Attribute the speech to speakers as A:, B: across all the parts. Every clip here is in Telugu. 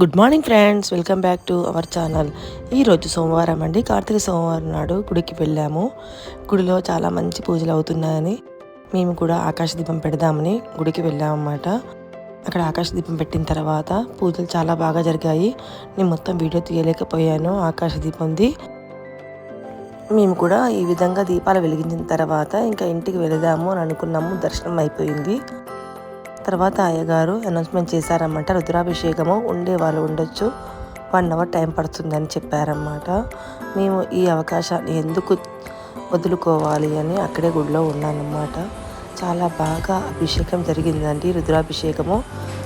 A: Good morning friends welcome back to our channel ఈరోజు సోమవారం అండి. కార్తీక సోమవారం నాడు గుడికి వెళ్ళాము. గుడిలో చాలా మంచి పూజలు అవుతున్నాయని మేము కూడా ఆకాశ దీపం పెడదామని గుడికి వెళ్ళామన్నమాట. అక్కడ ఆకాశ దీపం పెట్టిన తర్వాత పూజలు చాలా బాగా జరిగాయి. నేను మొత్తం వీడియో తీయలేకపోయాను. ఆకాశ దీపంది. మేము కూడా ఈ విధంగా దీపాలు వెలిగించిన తర్వాత ఇంకా ఇంటికి వెళదాము అని అనుకున్నాము. దర్శనం అయిపోయింది. తర్వాత అయ్యగారు అనౌన్స్మెంట్ చేశారన్నమాట. రుద్రాభిషేకము ఉండే వాళ్ళు ఉండొచ్చు. వన్ అవర్ టైం పడుతుందని చెప్పారన్నమాట. మేము ఈ అవకాశాన్ని ఎందుకు వదులుకోవాలి అని అక్కడే గుడిలో ఉన్నానన్నమాట. చాలా బాగా అభిషేకం జరిగిందండి రుద్రాభిషేకము.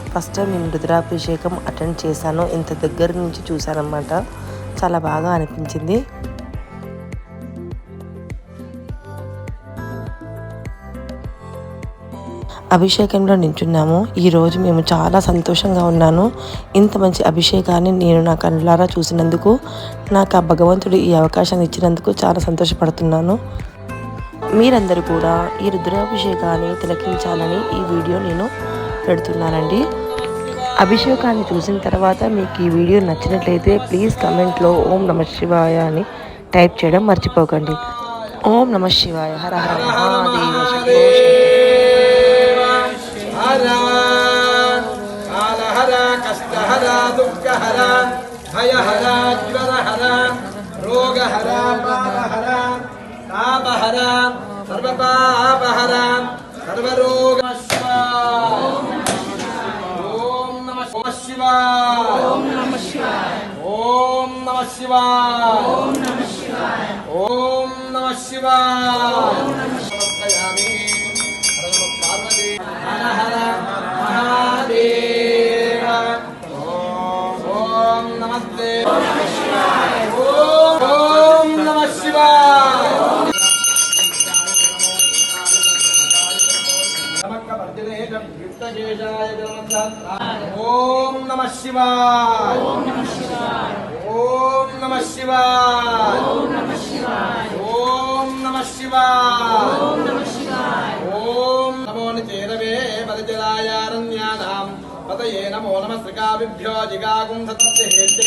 A: ఫస్ట్ టైం నేను రుద్రాభిషేకం అటెండ్ చేశాను. ఇంత దగ్గర నుంచి చూశానన్నమాట. చాలా బాగా అనిపించింది. అభిషేకంలో నించున్నాము. ఈరోజు మేము చాలా సంతోషంగా ఉన్నాను. ఇంత మంచి అభిషేకాన్ని నేను నా కళ్ళారా చూసినందుకు నాకు ఆ భగవంతుడు ఈ అవకాశాన్ని ఇచ్చినందుకు చాలా సంతోషపడుతున్నాను. మీరందరూ కూడా ఈ రుద్రాభిషేకాన్ని తిలకించాలని ఈ వీడియో నేను పెడుతున్నానండి. అభిషేకాన్ని చూసిన తర్వాత మీకు ఈ వీడియో నచ్చినట్లయితే ప్లీజ్ కమెంట్లో ఓం నమ శివాయ అని టైప్ చేయడం మర్చిపోకండి. ఓం నమ శివాయ. హర హర మహాదేవ
B: హర కాలహర కష్టహర దుఃఖహర భయహర జ్వరహర రోగహర పాపహర తాపహర సర్వపాపహర సర్వరోగ ఓం నమ శివాయ ఓం నమ శివాయ ఓం నమ శివాయ ఓం నమ శివాయ ఓం నమ శివాయ శివాయ. ఓం నమ శివాయ. ఓం నమ శివాయ. ఓం నమ నిచేరవే పదజలాయారణ్యానాం పతయే నమో నమ శ్రీకాభిభ్యో జిగాగుం సత్య హేతే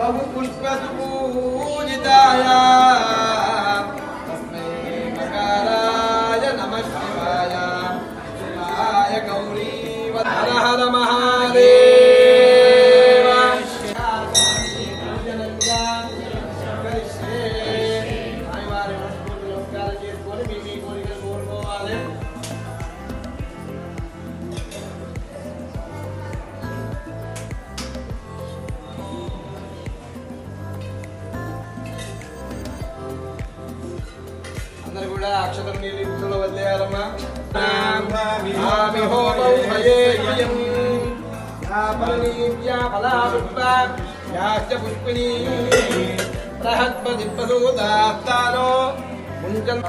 B: ఓ నమః పార్వతీ పదయే కూడా అక్షరం నీళ్ళు వదిలేయాలమ్మా. పుష్పిణీ. బృహత్పదిప్పసూతాస్తానో ముంచన్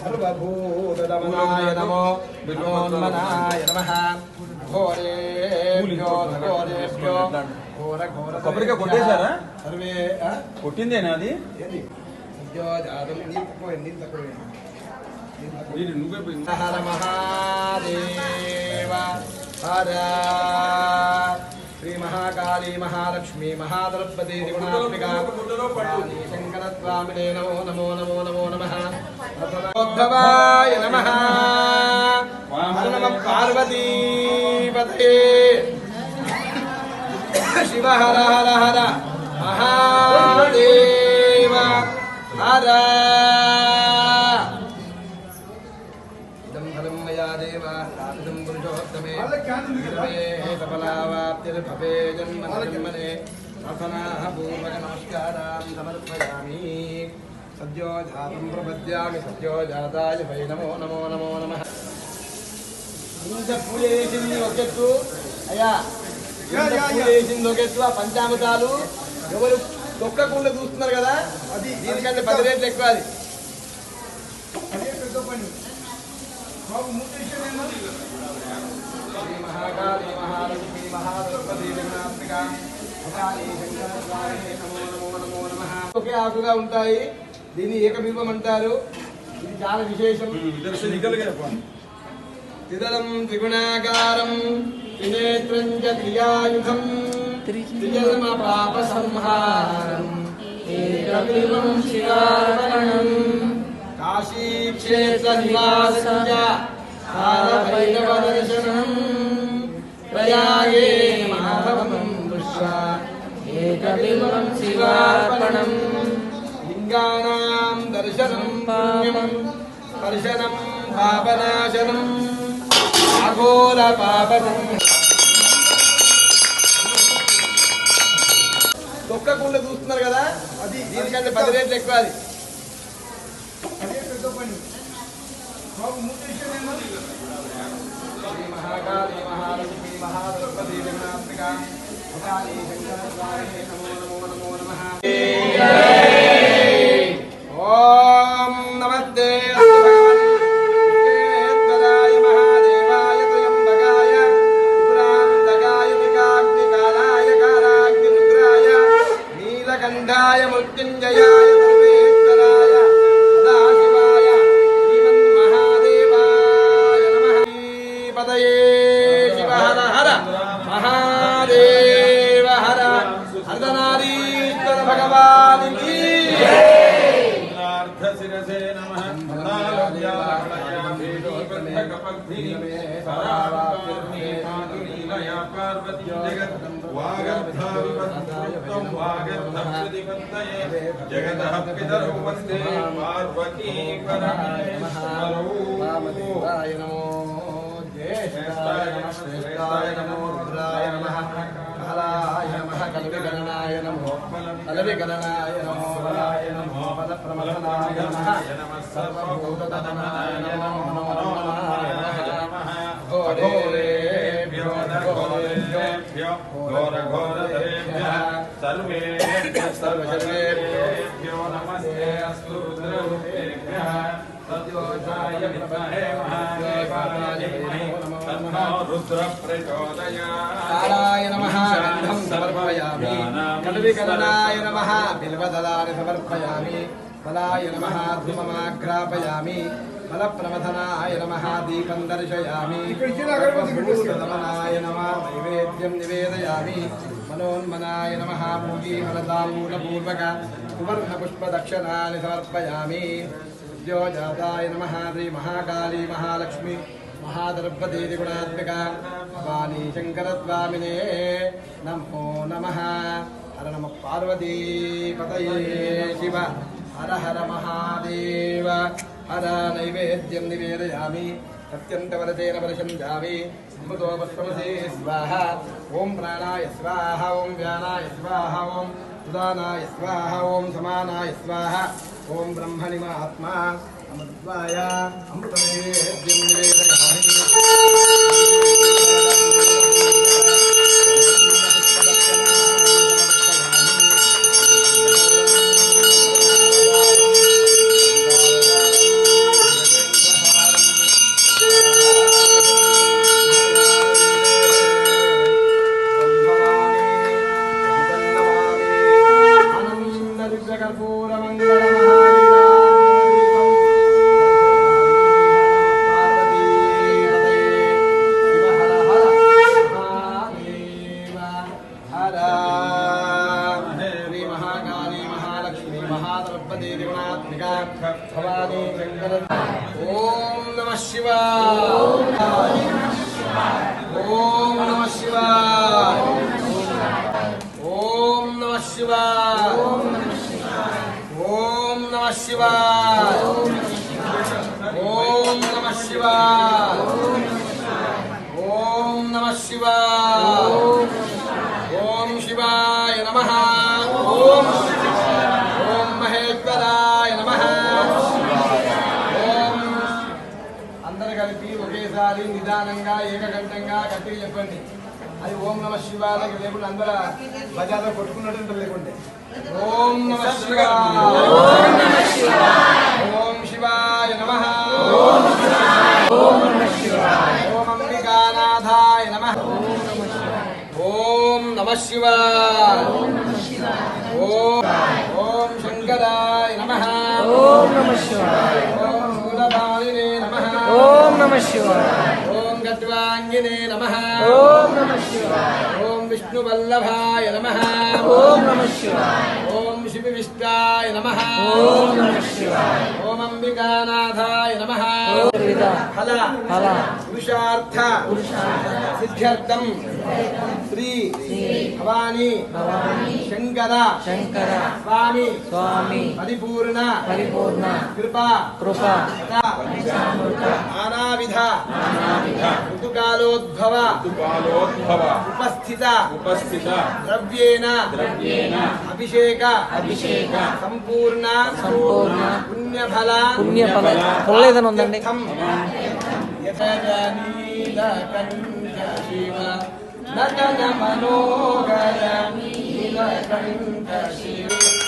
B: సర్వభూతదమనాయ నమో వినోన్మనాయ నమః. ఘోరేభ్యో ఘోరేభ్యో ఘోర ఘోర
C: కొబ్బరికాయ కొట్టేశారా?
B: సర్వే?
C: కొట్టిందేనా అది?
B: ఏది? సద్యో జాతం. నీళ్ళు తక్కువ నీళ్ళు తక్కువ
C: వీడు నువ్వే
B: హర మహాదేవ హర. శ్రీ మహాకాళీ మహాలక్ష్మి మహాద్రౌపది శంకర స్వామినే నమో నమో నమో నమో నమ. ఉద్ధవాయ నమ. నమ పార్వతీపతే. శివ హర హర హర. మహాదేవ హర ఇదం ఫలం సఫలావాప్తిర్భవే జన్మ జన్మనే. పూర్వక నమస్కారాం సమర్పయామి. సద్యో జాతం ప్రపద్యామి సద్యో జాతాయ వై నమో నమో నమో నమః. ఇంత పూజ చేసింది ఒకెత్తు. అయ్యా ఇంత పూజ చేసింది ఒకెత్తు ఆ పంచామృతాలు. ఎవరు తొక్కకుండా చూస్తున్నారు కదా? అది దీనికంటే పది రేట్లు ఎక్కువ అది. మహాకాళీ మహాలక్ష్మి మహాద్రౌపది ఒకే ఆకుగా ఉంటాయి. దీన్ని ఏకబిల్వం అంటారు ఇది చాలా విశేషం. త్రిదళం త్రిగుణాకారం త్రినేత్రం త్రియాయుధం త్రిజన్మ పాప సంహారం ఏకబిల్వం శివార్పణం కాశీ క్షేత్ర నివాసం కాలభైరవ దర్శనం ప్రయాగే మాధవం దృష్ట్వా ఏకబిల్వం శివార్పణం లింగానాం దర్శనం పుణ్యం. దర్శనం పాపనాశనం. అఘోర పాపనం. తొక్కకుండా చూస్తున్నారు కదా అది దీనికంటే పది రేట్లు ఎక్కువ అది. మహాకాళీ మహాలక్ష్మి మహాద్రౌపది జగన్నాథిక కాళీ శంకర స్వామి నమో నమో నమో నమ. ఓం दिवे परावाप्तिर्मेधातुलीलया पार्वती जगत् वागर्थाविपत्तृप्तं वागर्थप्रतिपत्तये जगतः पितरौ वंदे पार्वती परमेश्वरौ नमो ज्येष्ठाय श्रेष्ठाय नमो रुद्राय नमः कलाय नमः कल्विकलनाय नमो कल्विकलनाय
C: नमः నమో
B: బలప్రమదనాయ నమః సర్వభూతదమనాయ నమో నమో నమః ఘోరేభ్యో ఘోరేభ్యో
C: ఘోరఘోరేభ్యः సర్వేభ్యः సర్వసర్వేభ్యో నమస్తే అస్తు రుద్రరూపేభ్యः సత్యోజాయ విద్మహే మహాదేవాయ ధీమహి తన్నో రుద్ర ప్రచోదయాత్
B: కాలాయ నమః. గంధం సమర్పయామి కల్వికలనాయ నమః బిల్వదలాని సమర్పయామి బలాయ నమః ధూమమాఘ్రాపయామి. బలప్రమథనాయ నమః దీపం దర్శయామి. సర్వభూతదమనాయ నమః నైవేద్యం నివేదయామి. మనోన్మనాయ నమః మూగీఫలతాంబూలపూర్వక సువర్ణపుష్పదక్షిణాని సమర్పయామి. ఉద్యోజాతాయ నమః శ్రీ మహాకాళీ మహాలక్ష్మి మహాదర్పదేది గుణాత్మిక భవానీ శంకరస్వామినే నమో నమ హర నమ పార్వతీపతయే శివ హర హర మహాదేవ హర నైవేద్యం నివేదయామి సత్యంతవరతేన వరశం జామి అమృతో పుష్పమసే స్వాహ ఓం ప్రాణాయ స్వాహ ఓం వ్యానాయ స్వాహ ఓం अमृत्वाया अमृतमे ఓం సమానాయ స్వాహ ఓం బ్రహ్మణి ఆత్మా అమృత్వాయ అమృతమేద్యం నివేదయామి ఓం నమ శివాయ ఓం నమ శివాయ ఓం నమ శివాయ ఓం నమ శివాయ ఓం నమ శివాయ ఓం ఒకేసారి నిదానంగా ఏకకంఠంగా గట్టిగా చెప్పండి. అది ఓం నమ శివాలకి లేకుండా అందరూ బజార్లో కొట్టుకున్నట్టు లేకుంటే. ఓం నమ శివాయ. ఓం శివాయ నమ. ఓం అంబికానాథాయ నమ. ఓం నమ శివాయ. ఓం ఓం శంకరాయ నమ.
D: ఓం నమ శివాయ.
B: ఓం మూలపాలినే నమ.
D: ఓం నమ శివాయ.
B: ఓం గద్వాంగినే నమ.
D: ఓం నమ శివాయ.
B: ఓం విష్ణువల్లభాయ నమ.
D: ఓం నమ శివాయ.
B: ఓం శివవిష్టాయ నమ.
D: ఓం నమ శివాయ.
B: ఓం అంబికానాథాయ నమ.
D: విధ
B: ఫల.
D: ఫల.
B: పురుషార్థ. సిద్ధ్యర్థం. శ్రీ భవానీ. శంకర.
D: శంకర.
B: స్వామి.
D: స్వామి.
B: పరిపూర్ణ.
D: పరిపూర్ణ.
B: కృపా.
D: కృప.
B: నానావిధ. ఋతుకాలోద్భవ.
C: కాలోద్భవ
B: ఉపస్థిత.
C: ఉపస్థిత.
B: ద్రవ్యేణ
C: ద్రవ్యేణ
B: అభిషేక.
D: అభిషేక.
B: సంపూర్ణ.
D: సంపూర్ణ.
B: పుణ్యఫల.
D: పుణ్యఫల. ఉందండి
B: يتجلي لك منكشفا لك جمالك جميلك منكشفا